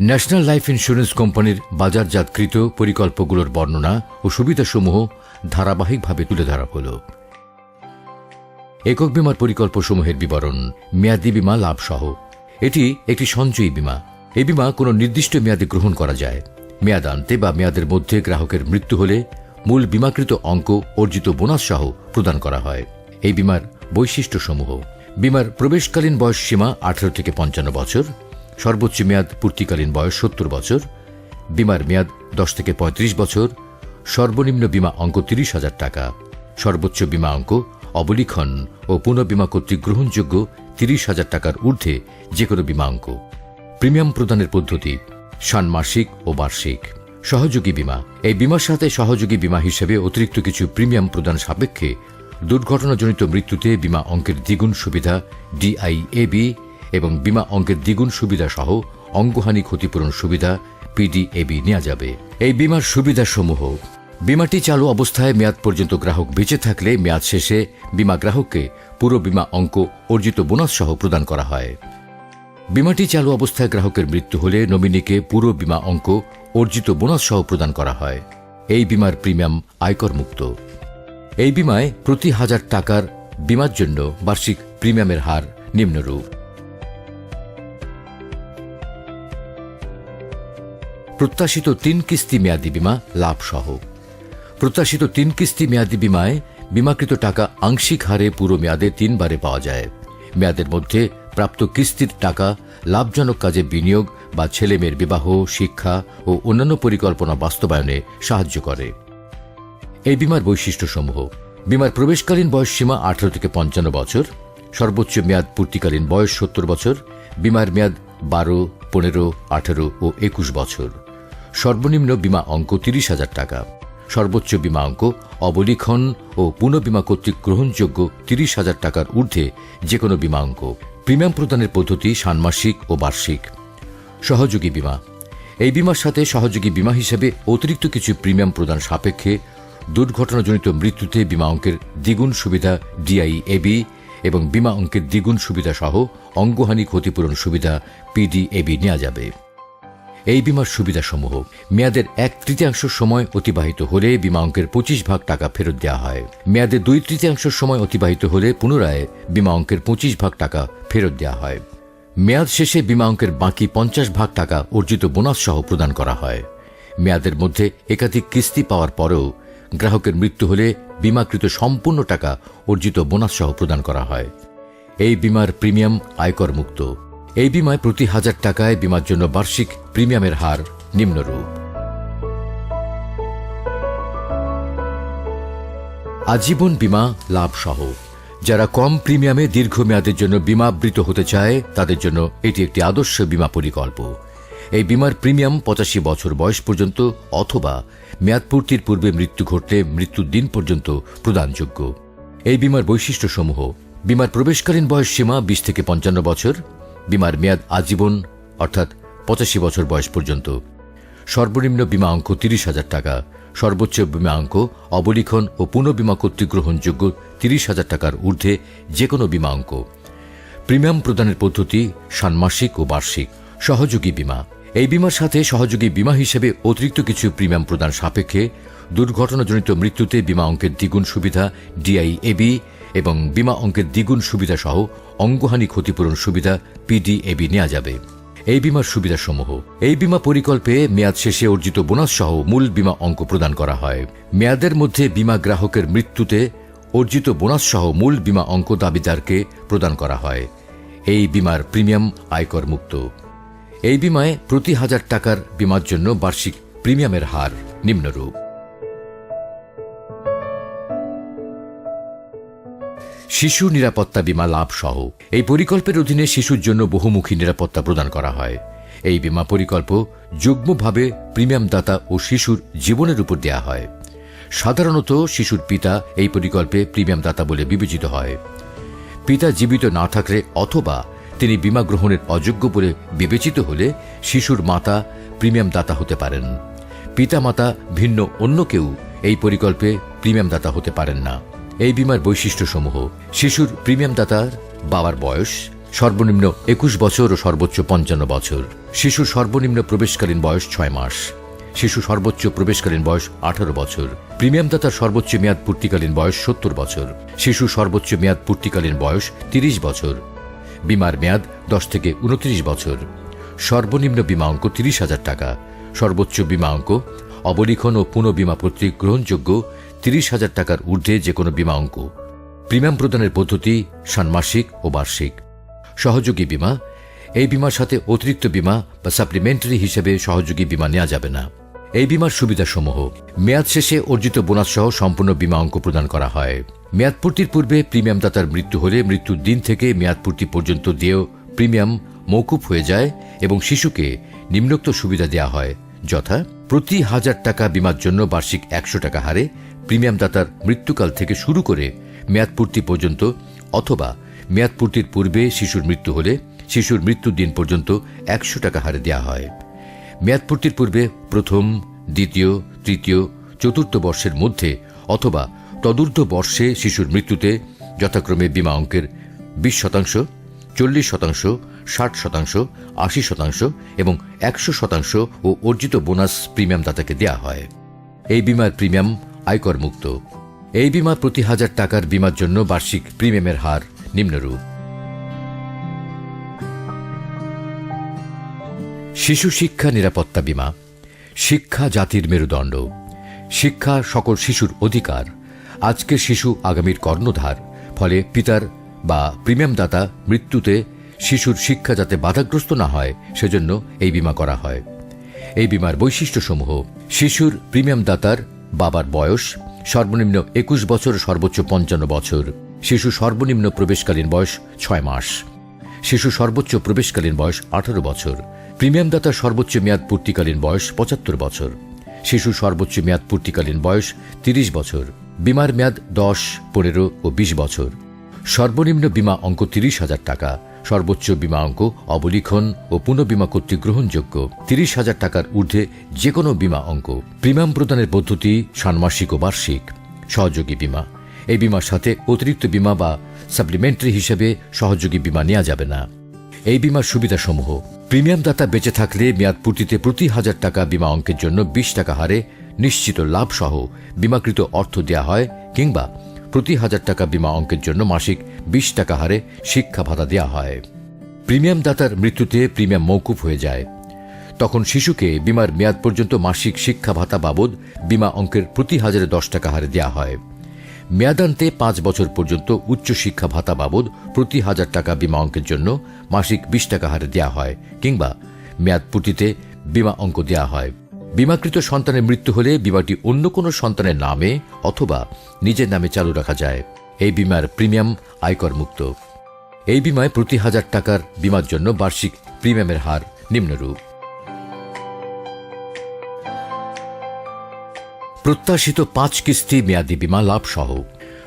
National life insurance কোম্পানির বাজারজাতকৃত পরিকল্পগুলোর বর্ণনা ও সুবিধাসমূহ ধারাবাহিকভাবে তুলে ধরা হল। একক বিমার পরিকল্পসমূহের বিবরণ, মেয়াদি বিমা লাভ সহ এটি একটি সঞ্চয়ী বিমা। এই বিমা কোনো নির্দিষ্ট মেয়াদে গ্রহণ করা যায়। মেয়াদ আনতে বা মেয়াদের মধ্যে গ্রাহকের মৃত্যু হলে মূল বিমাকৃত অঙ্ক, অর্জিত বোনাস সহ প্রদান করা হয়। এই বিমার বৈশিষ্ট্যসমূহ। বিমার প্রবেশকালীন বয়স সীমা আঠারো থেকে পঞ্চান্ন বছর। সর্বোচ্চ মেয়াদ পূর্তিকালীন বয়স সত্তর বছর, বিমার মেয়াদ দশ থেকে ৩৫ বছর, সর্বনিম্ন বিমা অঙ্ক তিরিশ হাজার টাকা। সর্বোচ্চ বিমা অঙ্ক অবলিখন ও পুনঃবিমা কর্তৃক গ্রহণযোগ্য তিরিশ হাজার টাকার ঊর্ধ্বে যে কোনো বিমা অঙ্ক। প্রিমিয়াম প্রদানের পদ্ধতি, ষান্মাসিক ও বার্ষিক। সহযোগী বিমা, এই বিমার সাথে সহযোগী বিমা হিসেবে অতিরিক্ত কিছু প্রিমিয়াম প্রদান সাপেক্ষে দুর্ঘটনাজনিত মৃত্যুতে বিমা অঙ্কের দ্বিগুণ সুবিধা ডিআইএবি এবং বিমা অঙ্কের দ্বিগুণ সুবিধা সহ অঙ্গহানি ক্ষতিপূরণ সুবিধা পিডিএবি নেওয়া যাবে। এই বিমার সুবিধাসমূহ, বিমাটি চালু অবস্থায় মেয়াদ পর্যন্ত গ্রাহক বেঁচে থাকলে মেয়াদ শেষে বিমা গ্রাহককে পুরো বিমা অঙ্ক, অর্জিত বোনাস সহ প্রদান করা হয়। বিমাটি চালু অবস্থায় গ্রাহকের মৃত্যু হলে নমিনিকে পুরো বিমা অঙ্ক, অর্জিত বোনাস সহ প্রদান করা হয়। এই বিমার প্রিমিয়াম আয়কর মুক্ত। এই বিমায় প্রতি হাজার টাকার বিমার জন্য বার্ষিক প্রিমিয়ামের হার নিম্নরূপ। প্রত্যাশিত তিন কিস্তি মেয়াদি বিমা লাভ সহ প্রত্যাশিত তিন কিস্তি মেয়াদি বিমায় বিমাকৃত টাকা আংশিক হারে পুরো মেয়াদে তিনবারে পাওয়া যায়। মেয়াদের মধ্যে প্রাপ্ত কিস্তির টাকা লাভজনক কাজে বিনিয়োগ বা ছেলেমেয়ের বিবাহ, শিক্ষা ও অন্যান্য পরিকল্পনা বাস্তবায়নে সাহায্য করে। এই বিমার বৈশিষ্ট্যসমূহ। বিমার প্রবেশকালীন বয়স সীমা আঠারো থেকে পঞ্চান্ন বছর, সর্বোচ্চ মেয়াদ পূর্তিকালীন বয়স সত্তর বছর, বিমার মেয়াদ বারো, পনেরো, আঠারো ও একুশ বছর। সর্বনিম্ন বিমা অঙ্ক তিরিশ হাজার টাকা। সর্বোচ্চ বিমা অঙ্ক, অবলিখন ও পুনঃবিমা কর্তৃক গ্রহণযোগ্য তিরিশ হাজার টাকার ঊর্ধ্বে যে কোনো বিমা অঙ্ক। প্রিমিয়াম প্রদানের পদ্ধতি ষান্মাসিক ও বার্ষিক। সহযোগী বিমা। এই বিমার সাথে সহযোগী বিমা হিসেবে অতিরিক্ত কিছু প্রিমিয়াম প্রদান সাপেক্ষে দুর্ঘটনাজনিত মৃত্যুতে বিমা অঙ্কের দ্বিগুণ সুবিধা ডিআইএবি এবং বিমা অঙ্কের দ্বিগুণ সুবিধা সহ অঙ্গহানি ক্ষতিপূরণ সুবিধা পিডিএবি নেওয়া যাবে। এই বিমার সুবিধাসমূহ। মেয়াদের এক তৃতীয়াংশ সময় অতিবাহিত হলে বিমা অঙ্কের পঁচিশ ভাগ টাকা ফেরত দেওয়া হয়। মেয়াদের দুই তৃতীয়াংশ সময় অতিবাহিত হলে পুনরায় বিমা অঙ্কের পঁচিশ ভাগ টাকা ফেরত দেওয়া হয়। মেয়াদ শেষে বিমা অঙ্কের বাকি পঞ্চাশ ভাগ টাকা অর্জিত বোনাস সহ প্রদান করা হয়। মেয়াদের মধ্যে একাধিক কিস্তি পাওয়ার পরেও গ্রাহকের মৃত্যু হলে বিমাকৃত সম্পূর্ণ টাকা অর্জিত বোনাস সহ প্রদান করা হয়। এই বিমার প্রিমিয়াম আয়কর মুক্ত। এই বিমায় প্রতি হাজার টাকায় বিমার জন্য বার্ষিক প্রিমিয়ামের হার নিম্নরূপ। আজীবন বিমা লাভ সহ যারা কম প্রিমিয়ামে দীর্ঘমেয়াদের জন্য বিমাবৃত হতে চায়, তাদের জন্য এটি একটি আদর্শ বিমা পরিকল্প। এই বিমার প্রিমিয়াম পঁচাশি বছর বয়স পর্যন্ত অথবা মেয়াদপূর্তির পূর্বে মৃত্যু ঘটলে মৃত্যুর দিন পর্যন্ত প্রদানযোগ্য। এই বিমার বৈশিষ্ট্যসমূহ, বিমার প্রবেশকালীন বয়স সীমা বিশ থেকে পঞ্চান্ন বছর বিমার মেয়াদ আজীবন, অর্থাৎ পঁচাশি বছর বয়স পর্যন্ত। সর্বনিম্ন বিমা অঙ্ক তিরিশ হাজার টাকা, সর্বোচ্চ বিমা অঙ্ক অবলিখন ও পুনঃবিমা কর্তৃক গ্রহণযোগ্য তিরিশ হাজার টাকার ঊর্ধ্বে যে কোনো বিমা অঙ্ক। প্রিমিয়াম প্রদানের পদ্ধতি ষান্মাসিক ও বার্ষিক, সহযোগী বিমা। এই বিমার সাথে সহযোগী বিমা হিসেবে অতিরিক্ত কিছু প্রিমিয়াম প্রদান সাপেক্ষে দুর্ঘটনাজনিত মৃত্যুতে বিমা অঙ্কের দ্বিগুণ সুবিধা ডিআইএবি এবং বিমা অঙ্কের দ্বিগুণ সুবিধা সহ অঙ্গহানি ক্ষতিপূরণ সুবিধা পিডিএবি নেওয়া যাবে। এই বিমার সুবিধাসমূহ। এই বিমা পরিকল্পে মেয়াদ শেষে অর্জিত বোনাস সহ মূল বিমা অঙ্ক প্রদান করা হয়। মেয়াদের মধ্যে বিমা গ্রাহকের মৃত্যুতে অর্জিত বোনাস সহ মূল বিমা অঙ্ক দাবিদারকে প্রদান করা হয়। এই বিমার প্রিমিয়াম আয়কর মুক্ত। এই বিমায় প্রতি হাজার টাকার বিমার জন্য বার্ষিক প্রিমিয়ামের হার নিম্নরূপ। শিশু নিরাপত্তা বিমা লাভ সহ। এই পরিকল্পের অধীনে শিশুর জন্য বহুমুখী নিরাপত্তা প্রদান করা হয়। এই বিমা পরিকল্প যুগ্মভাবে প্রিমিয়াম দাতা ও শিশুর জীবনের উপর দেয়া হয়। সাধারণত শিশুর পিতা এই পরিকল্পে প্রিমিয়াম দাতা বলে বিবেচিত হয়। পিতা জীবিত না থাকলে অথবা তিনি বিমা গ্রহণের অযোগ্য বলে বিবেচিত হলে শিশুর মাতা প্রিমিয়াম দাতা হতে পারেন। পিতা মাতা ভিন্ন অন্য কেউ এই পরিকল্পে প্রিমিয়াম দাতা হতে পারেন না। এই বিমার বৈশিষ্ট্যসমূহ, শিশুর প্রিমিয়াম দাতার বাবার বয়স, সর্বনিম্ন একুশ বছর ও সর্বোচ্চ পঞ্চান্ন বছর, শিশু সর্বনিম্ন প্রবেশকালীন বয়স ছয় মাস, শিশু সর্বোচ্চ প্রবেশকালীন বয়স আঠারো বছর, প্রিমিয়াম দাতার সর্বোচ্চ মেয়াদ পূর্তিকালীন বয়স সত্তর বছর, শিশু সর্বোচ্চ মেয়াদ পূর্তিকালীন বয়স তিরিশ বছর, বিমার মেয়াদ দশ থেকে উনত্রিশ বছর, সর্বনিম্ন বিমা অঙ্ক তিরিশ হাজার টাকা, সর্বোচ্চ বিমা অঙ্ক, অবলিখন ও পুনঃ বিমা কর্তৃক গ্রহণযোগ্য তিরিশ হাজার টাকার ঊর্ধ্বে যে কোনো বিমা অঙ্ক। প্রিমিয়াম প্রদানের পদ্ধতি ষান্মাসিক ও বার্ষিক। সহযোগী বিমা। এই বিমার সাথে অতিরিক্ত বিমা বা সাপ্লিমেন্টারি হিসেবে সহযোগী বিমা নেওয়া যাবে না। এই বিমার সুবিধাসমূহ মেয়াদ শেষে অর্জিত বোনাস সহ সম্পূর্ণ বিমা অঙ্ক প্রদান করা হয়। মেয়াদ পূর্বে প্রিমিয়াম দাতার মৃত্যু হলে মৃত্যুর দিন থেকে মেয়াদ পূর্তি পর্যন্ত দিয়েও প্রিমিয়াম মৌকুফ হয়ে যায় এবং শিশুকে নিম্নোক্ত সুবিধা দেওয়া হয়, যথা প্রতি হাজার টাকা বিমার জন্য বার্ষিক একশো টাকা হারে প্রিমিয়াম দাতার মৃত্যুকাল থেকে শুরু করে মেয়াদ পূর্তি পর্যন্ত অথবা মেয়াদ পূর্তির পূর্বে শিশুর মৃত্যু হলে শিশুর মৃত্যুর দিন পর্যন্ত একশো টাকা হারে দেওয়া হয়। মেয়াদ পূর্তির পূর্বে প্রথম, দ্বিতীয়, তৃতীয়, চতুর্থ বর্ষের মধ্যে অথবা তদূর্ধ্ব বর্ষে শিশুর মৃত্যুতে যথাক্রমে বিমা অঙ্কের বিশ শতাংশ, চল্লিশ শতাংশ, ষাট শতাংশ, আশি শতাংশ এবং একশো শতাংশ ও অর্জিত বোনাস প্রিমিয়াম দাতাকে দেওয়া হয়। এই বিমার প্রিমিয়াম আয়কর মুক্ত এই বিমা প্রতি হাজার টাকার বিমার জন্য বার্ষিক প্রিমিয়ামের হার নিম্নরূপ। শিশু শিক্ষা নিরাপত্তা বিমা। শিক্ষা জাতির মেরুদণ্ড। শিক্ষা সকল শিশুর অধিকার। আজকের শিশু আগামীর কর্ণধার। ফলে পিতার বা প্রিমিয়াম দাতা মৃত্যুতে শিশুর শিক্ষা যাতে বাধাগ্রস্ত না হয়, সেজন্য এই বিমা করা হয়। এই বিমার বৈশিষ্ট্যসমূহ, শিশুর প্রিমিয়াম দাতার বাবার বয়স সর্বনিম্ন একুশ বছর, সর্বোচ্চ পঞ্চান্ন বছর। শিশু সর্বনিম্ন প্রবেশকালীন বয়স ছয় মাস। শিশু সর্বোচ্চ প্রবেশকালীন বয়স আঠারো বছর। প্রিমিয়াম দাতার সর্বোচ্চ মেয়াদ পূর্তিকালীন বয়স পঁচাত্তর বছর। শিশু সর্বোচ্চ মেয়াদ পূর্তিকালীন বয়স তিরিশ বছর। বিমার মেয়াদ দশ, পনেরো ও বিশ বছর। সর্বনিম্ন বিমা অঙ্ক তিরিশ হাজার টাকা। সর্বোচ্চ বিমা অঙ্ক, অবলিখন ও পুনঃবিমা কর্তৃক গ্রহণযোগ্য। তিরিশ হাজার টাকার ঊর্ধ্বে যে কোনো বিমা অঙ্ক। প্রিমিয়াম প্রদানের পদ্ধতি ষান্মাসিক ও বার্ষিক। সহযোগী বিমা। এই বিমার সাথে অতিরিক্ত বিমা বা সাপ্লিমেন্টারি হিসেবে সহযোগী বিমা নেওয়া যাবে না। এই বিমার সুবিধাসমূহ। প্রিমিয়াম দাতা বেঁচে থাকলে মেয়াদ পূর্তিতে প্রতি হাজার টাকা বিমা অঙ্কের জন্য বিশ টাকা হারে নিশ্চিত লাভ সহ বিমাকৃত অর্থ দেওয়া হয় কিংবা প্রতি হাজার টাকা বিমা অঙ্কের জন্য মাসিক বিশ টাকা হারে শিক্ষা ভাতা দেওয়া হয়। প্রিমিয়াম দাতার মৃত্যুতে প্রিমিয়াম মৌকুফ হয়ে যায়। তখন শিশুকে বিমার মেয়াদ পর্যন্ত মাসিক শিক্ষা ভাতা বাবদ বিমা অঙ্কের প্রতি হাজারে দশ টাকা হারে দেওয়া হয়। মেয়াদান্তে পাঁচ বছর পর্যন্ত উচ্চ শিক্ষা ভাতা বাবদ প্রতি হাজার টাকা বিমা অঙ্কের জন্য মাসিক বিশ টাকা হারে দেওয়া হয় কিংবা মেয়াদ পূর্তিতে বিমা অঙ্ক দেওয়া হয়। বিমাকৃত সন্তানের মৃত্যু হলে বিমাটি অন্য কোনো সন্তানের নামে অথবা নিজের নামে চালু রাখা যায়। এই বিমার প্রিমিয়াম আয়কর মুক্ত। এই বিমায় প্রতি হাজার টাকার বিমার জন্য বার্ষিক প্রিমিয়ামের হার নিম্নরূপ। প্রত্যাশিত পাঁচ কিস্তি মেয়াদি বিমা লাভ সহ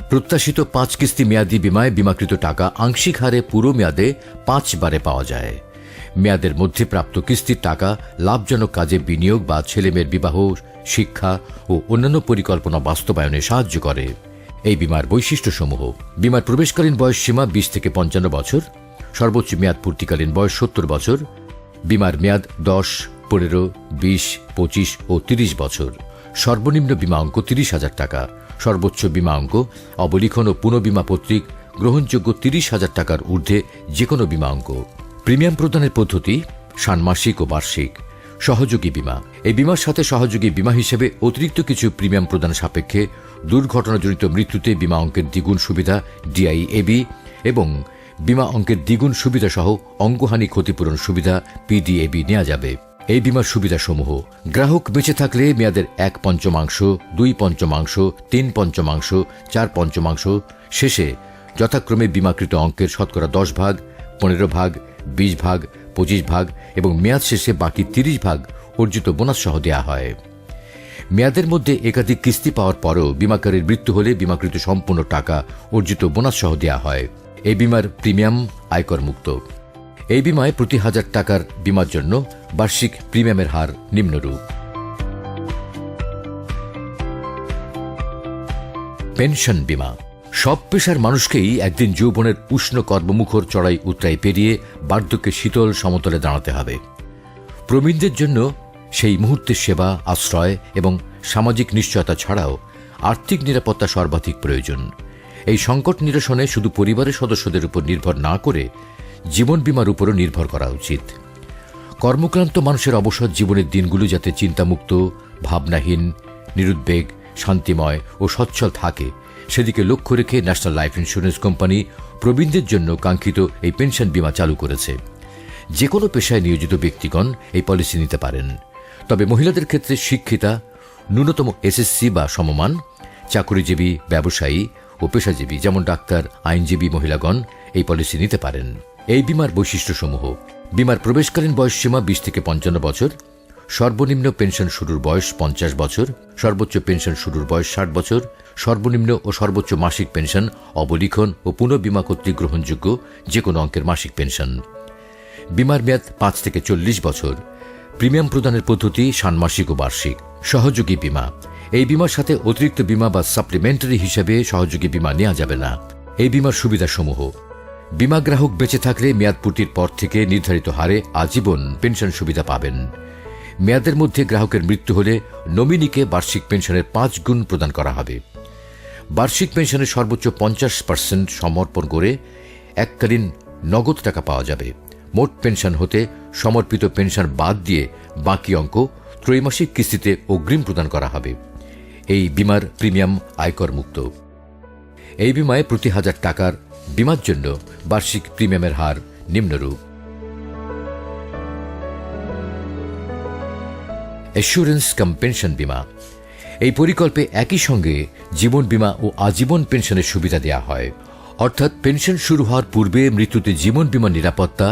প্রত্যাশিত পাঁচ কিস্তি মেয়াদি বিমায় বিমাকৃত টাকা আংশিক হারে পুরো মেয়াদে পাঁচবারে পাওয়া যায়। মেয়াদের মধ্যে প্রাপ্ত কিস্তির টাকা লাভজনক কাজে বিনিয়োগ বা ছেলেমেয়ের বিবাহ, শিক্ষা ও অন্যান্য পরিকল্পনা বাস্তবায়নে সাহায্য করে। এই বিমার বৈশিষ্ট্যসমূহ, বিমার প্রবেশকালীন বয়স সীমা বিশ থেকে পঞ্চান্ন বছর, সর্বোচ্চ মেয়াদ পূর্তিকালীন বয়স সত্তর বছর, বিমার মেয়াদ দশ, পনেরো, বিশ, পঁচিশ ও তিরিশ বছর, সর্বনিম্ন বিমা অঙ্ক তিরিশ হাজার টাকা, সর্বোচ্চ বিমা অঙ্ক অবলিখন ও পুনঃবিমা পত্রিক গ্রহণযোগ্য তিরিশ হাজার টাকার ঊর্ধ্বে যে কোনো বিমা অঙ্ক। প্রিমিয়াম প্রদানের পদ্ধতি, ষান্মাসিক ও বার্ষিক, সহযোগী বিমা। এই বিমার সাথে সহযোগী বিমা হিসেবে অতিরিক্ত কিছু প্রিমিয়াম প্রদান সাপেক্ষে দুর্ঘটনাজনিত মৃত্যুতে বিমা অঙ্কের দ্বিগুণ সুবিধা, ডিআইএবি, এবং বিমা অঙ্কের দ্বিগুণ সুবিধা সহ অঙ্গহানি ক্ষতিপূরণ সুবিধা, পিডিএবি নেওয়া যাবে। এই বিমার সুবিধাসমূহ, গ্রাহক বেঁচে থাকলে মেয়াদের এক পঞ্চমাংশ, দুই পঞ্চমাংশ, তিন পঞ্চমাংশ, চার পঞ্চমাংশ, শেষে যথাক্রমে বিমাকৃত অঙ্কের শতকরা দশ ভাগ, পনেরো ভাগ বিশ ভাগ, পঁচিশ ভাগ এবং মেয়াদ শেষে বাকি তিরিশ ভাগ অর্জিত বোনাস সহ দেওয়া হয়। মেয়াদের মধ্যে একাধিক কিস্তি পাওয়ার পরও বিমাকারীর মৃত্যু হলে বিমাকৃত সম্পূর্ণ টাকা অর্জিত বোনাস সহ দেওয়া হয়। এই বিমার প্রিমিয়াম আয়কর মুক্ত। এই বিমায় প্রতি হাজার টাকার বিমার জন্য বার্ষিক প্রিমিয়ামের হার নিম্নরূপ। পেনশন বিমা। সব পেশার মানুষকেই একদিন যৌবনের উষ্ণ কর্মমুখর চড়াই উতরাই পেরিয়ে বার্ধক্যে শীতল সমতলে দাঁড়াতে হবে। প্রবীণদের জন্য সেই মুহূর্তের সেবা, আশ্রয় এবং সামাজিক নিশ্চয়তা ছাড়াও আর্থিক নিরাপত্তা সর্বাধিক প্রয়োজন। এই সংকট নিরসনে শুধু পরিবারের সদস্যদের উপর নির্ভর না করে জীবন বীমার উপরও নির্ভর করা উচিত। কর্মক্লান্ত মানুষের অবসর জীবনের দিনগুলো যাতে চিন্তামুক্ত, ভাবনাহীন, নিরুদ্বেগ, শান্তিময় ও সচ্ছল থাকে সেদিকে লক্ষ্য রেখে ন্যাশনাল লাইফ ইন্স্যুরেন্স কোম্পানি প্রবীণদের জন্য কাঙ্ক্ষিত এই পেনশন বীমা চালু করেছে। যে কোনো পেশায় নিয়োজিত ব্যক্তিগণ এই পলিসি নিতে পারেন। তবে মহিলাদের ক্ষেত্রে শিক্ষিতা, ন্যূনতম এসএসসি বা সমমান, চাকরিজীবী, ব্যবসায়ী ও পেশাজীবী যেমন ডাক্তার, আইনজীবী মহিলাগণ এই পলিসি নিতে পারেন। এই বিমার বৈশিষ্ট্যসমূহ, বিমার প্রবেশকালীন বয়সসীমা বিশ থেকে পঞ্চান্ন বছর সর্বনিম্ন পেনশন শুরুর বয়স পঞ্চাশ বছর, সর্বোচ্চ পেনশন শুরুর বয়স ষাট বছর, সর্বনিম্ন ও সর্বোচ্চ মাসিক পেনশন, অবলিখন ও পুনঃবিমা কর্তৃক গ্রহণযোগ্য যে কোনো অঙ্কের মাসিক পেনশন। বিমার মেয়াদ পাঁচ থেকে চল্লিশ বছর। প্রিমিয়াম প্রদানের পদ্ধতি ষান্মাসিক ও বার্ষিক। সহযোগী বীমা। এই বিমার সাথে অতিরিক্ত বিমা বা সাপ্লিমেন্টারি হিসেবে সহযোগী বীমা নেওয়া যাবে না। এই বিমার সুবিধাসমূহ। বিমা গ্রাহক বেঁচে থাকলে মেয়াদ পূর্তির পর থেকে নির্ধারিত হারে আজীবন পেনশন সুবিধা পাবেন। মেয়াদের মধ্যে গ্রাহকের মৃত্যু হলে নমিনিকে বার্ষিক পেনশনের পাঁচ গুণ প্রদান করা হবে। বার্ষিক পেনশনের সর্বোচ্চ পঞ্চাশ পার্সেন্ট সমর্পণ করে এককালীন নগদ টাকা পাওয়া যাবে। মোট পেনশন হতে সমর্পিত পেনশন বাদ দিয়ে বাকি অঙ্ক ত্রৈমাসিক কিস্তিতে অগ্রিম প্রদান করা হবে। এই বিমার প্রিমিয়াম আয়কর মুক্ত। এই বিমায় প্রতি হাজার টাকার বিমার জন্য বার্ষিক প্রিমিয়ামের হার নিম্নরূপ। অ্যাসুরেন্স কাম পেনশন বিমা এই পরিকল্পে একই সঙ্গে জীবন বীমা ও আজীবন পেনশনের সুবিধা দেওয়া হয়। অর্থাৎ পেনশন শুরু হওয়ার পূর্বে মৃত্যুতে জীবন বীমা নিরাপত্তা,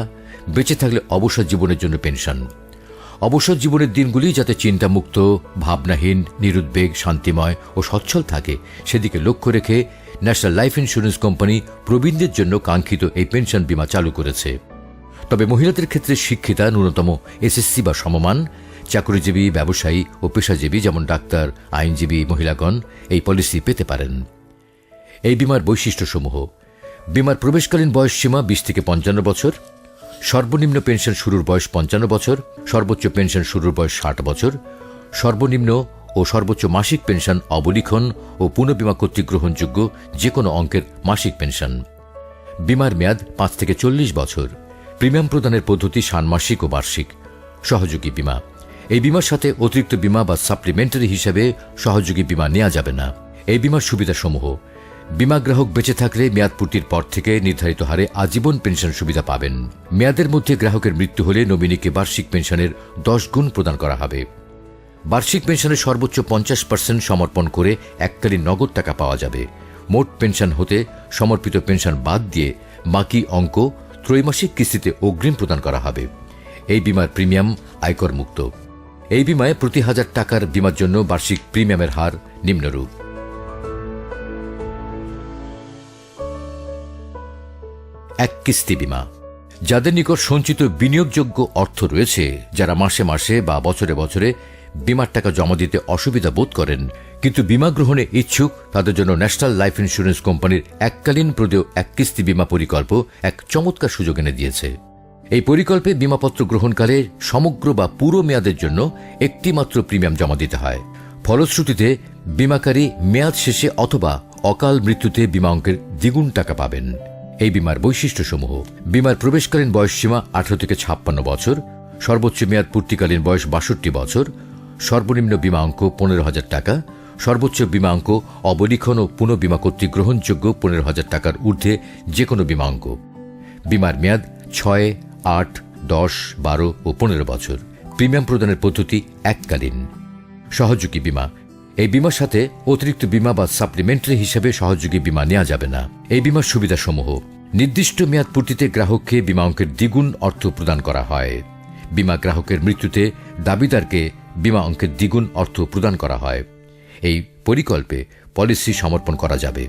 বেঁচে থাকলে অবসর জীবনের জন্য পেনশন অবসর জীবনের দিনগুলি যাতে চিন্তামুক্ত, ভাবনাহীন, নিরুদ্বেগ, শান্তিময় ও সচ্ছল থাকে, সেদিকে লক্ষ্য রেখে ন্যাশনাল লাইফ ইন্স্যুরেন্স কোম্পানি প্রবীণদের জন্য কাঙ্ক্ষিত এই পেনশন বীমা চালু করেছে। তবে মহিলাদের ক্ষেত্রে শিক্ষিতা, ন্যূনতম এসএসসি বা সমমান চাকরিজীবী, ব্যবসায়ী ও পেশাজীবী যেমন ডাক্তার, আইনজীবী, মহিলাগণ এই পলিসি পেতে পারেন। এই বিমার বৈশিষ্ট্যসমূহ, বিমার প্রবেশকালীন বয়স সীমা বিশ থেকে পঞ্চান্ন বছর, সর্বনিম্ন পেনশন শুরুর বয়স পঞ্চান্ন বছর, সর্বোচ্চ পেনশন শুরুর বয়স ষাট বছর, সর্বনিম্ন ও সর্বোচ্চ মাসিক পেনশন অবলিখন ও পুনঃবিমা কর্তৃক গ্রহণযোগ্য যে কোনো অঙ্কের মাসিক পেনশন। বিমার মেয়াদ পাঁচ থেকে চল্লিশ বছর, প্রিমিয়াম প্রদানের পদ্ধতি ষান্মাসিক ও বার্ষিক। সহযোগী বীমা। এই বিমার সাথে অতিরিক্ত বিমা বা সাপ্লিমেন্টারি হিসেবে সহযোগী বীমা নেওয়া যাবে না। এই বিমার সুবিধাসমূহ, বিমা গ্রাহক বেঁচে থাকলে মেয়াদ পূর্তির পর থেকে নির্ধারিত হারে আজীবন পেনশন সুবিধা পাবেন। মেয়াদের মধ্যে গ্রাহকের মৃত্যু হলে নমিনিকে বার্ষিক পেনশনের দশ গুণ প্রদান করা হবে। বার্ষিক পেনশনের সর্বোচ্চ পঞ্চাশ পার্সেন্ট সমর্পণ করে এককালীন নগদ টাকা পাওয়া যাবে। মোট পেনশন হতে সমর্পিত পেনশন বাদ দিয়ে বাকি অঙ্ক ত্রৈমাসিক কিস্তিতে অগ্রিম প্রদান করা হবে। এই বিমার প্রিমিয়াম আয়কর মুক্ত। এই বিমায় প্রতি হাজার টাকার বিমার জন্য বার্ষিক প্রিমিয়ামের হার নিম্নরূপ। এক কিস্তি বিমা। যাদের নিকট সঞ্চিত বিনিয়োগযোগ্য অর্থ রয়েছে, যারা মাসে মাসে বা বছরে বছরে বিমার টাকা জমা দিতে অসুবিধা বোধ করেন, কিন্তু বিমা গ্রহণে ইচ্ছুক, তাদের জন্য ন্যাশনাল লাইফ ইন্স্যুরেন্স কোম্পানির এককালীন প্রদেয় এক কিস্তি বিমা পরিকল্প এক চমৎকার সুযোগ এনে দিয়েছে। এই পরিকল্পে বিমাপত্র গ্রহণকালে সমগ্র বা পুরো মেয়াদের জন্য একটি মাত্র প্রিমিয়াম জমা দিতে হয়। ফলশ্রুতিতে, বিমাকারী মেয়াদ শেষে অথবা অকাল মৃত্যুতে বিমা অঙ্কের দ্বিগুণ টাকা পাবেন। এই বিমার বৈশিষ্ট্যসমূহ, বিমার প্রবেশকালীন বয়সসীমা আঠারো থেকে ছাপ্পান্ন বছর, সর্বোচ্চ মেয়াদ পূর্তিকালীন বয়স বাষট্টি বছর, সর্বনিম্ন বিমা অঙ্ক পনেরো হাজার টাকা, সর্বোচ্চ বিমা অঙ্ক অবলিখন ও পুনঃবিমা কর্তৃক গ্রহণযোগ্য পনেরো হাজার টাকার ঊর্ধ্বে যে কোনো বিমা অঙ্ক। বিমার মেয়াদ ছয় আট, দশ, বারো ও পনেরো বছর। প্রিমিয়াম প্রদানের পদ্ধতি এককালীন। সহযোগী বিমা। এই বিমার সাথে অতিরিক্ত বিমা বা সাপ্লিমেন্টারি হিসেবে সহযোগী বিমা নেওয়া যাবে না। এই বিমার সুবিধাসমূহ। নির্দিষ্ট মেয়াদ পূর্তিতে গ্রাহককে বিমা অঙ্কের দ্বিগুণ অর্থ প্রদান করা হয়। বিমা গ্রাহকের মৃত্যুতে দাবিদারকে বিমা অঙ্কের দ্বিগুণ অর্থ প্রদান করা হয়। এই পরিকল্পে পলিসি সমর্পণ করা যাবে।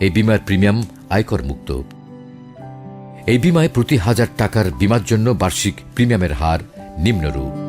এই বিমার প্রিমিয়াম আয়কর মুক্ত। এই বিমায় প্রতি হাজার টাকার বিমার জন্য বার্ষিক প্রিমিয়ামের হার নিম্নরূপ।